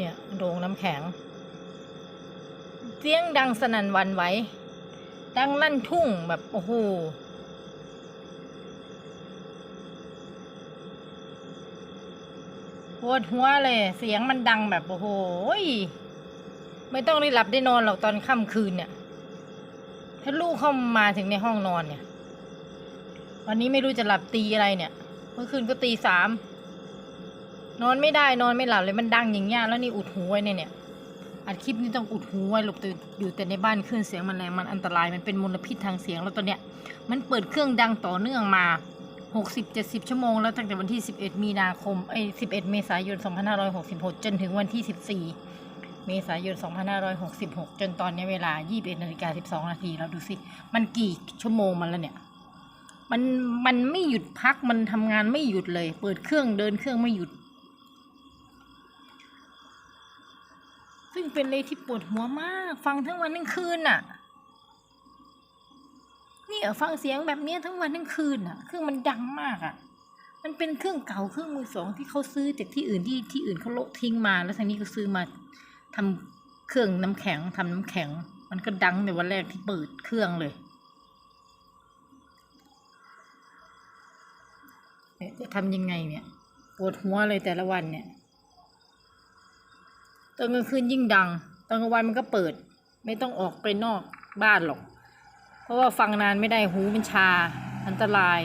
เนี่ยโรงน้ำแข็ง เสียงดังสนั่นวันไหวดังลั่นทุ่งแบบโอ้โหปวดหัวเลย เสียงมันดังแบบโอ้โหไม่ต้องได้หลับได้นอนหรอกตอนค่ำคืนเนี่ย ถ้าลูกเข้ามาถึงในห้องนอนเนี่ย วันนี้ไม่รู้จะหลับตีอะไรเนี่ย เมื่อคืนก็ตีสาม นอนไม่ได้นอนไม่หลับเลยมันดังอย่างเงี้ยแล้วนี่อุดหูไว้เนี่ยเนี่ยอัดคลิปนี่ต้องอุดหูไว้หลบแต่อยู่แต่ในบ้านคลื่นเสียงมันแรงมันอันตรายมันเป็นมลพิษทางเสียงแล้วตอนเนี้ยมันเปิดเครื่องดังต่อเนื่องมาหกสิบเจ็ดสิบชั่วโมงแล้วตั้งแต่วันที่สิบเอ็ดมีนาคมไอ้สิบเอ็ดเมษายนสองพันห้าร้อยหกสิบหกจนถึงวันที่สิบสี่เมษายนสองพันห้าร้อยหกสิบหกจนตอนนี้เวลายี่สิบนาฬิกาสิบสองนาทีเราดูสิ มันกี่ชั่วโมงมันแล้วเนี่ย มันมันไม่หยุดพักมันทำงานไม่หยุดเลย เปิดเครื่องเดินเครื่องไม่หยุด ซึ่งเป็นเลยที่ปวดหัวมาก ฟังทั้งวันทั้งคืนน่ะนี่ฟังเสียงแบบเนี้ยทั้งวันทั้งคืนอะเครื่องมันดังมากอะ มันเป็นเครื่องเก่าเครื่องมือสองที่เขาซื้อจากที่อื่นที่ที่อื่นเขาโละทิ้งมา แล้วทางนี้ก็ซื้อมาทำเครื่องน้ำแข็งทำน้ำแข็ง มันก็ดังในวันแรกที่เปิดเครื่องเลยเนี่ยจะทำยังไงเนี่ย ปวดหัวเลยแต่ละวันเนี่ย ตอนกลางคืนยิ่งดัง ตอนกลางวันมันก็เปิด ไม่ต้องออกไปนอกบ้านหรอก เพราะว่าฟังนานไม่ได้หูมันชา อันตราย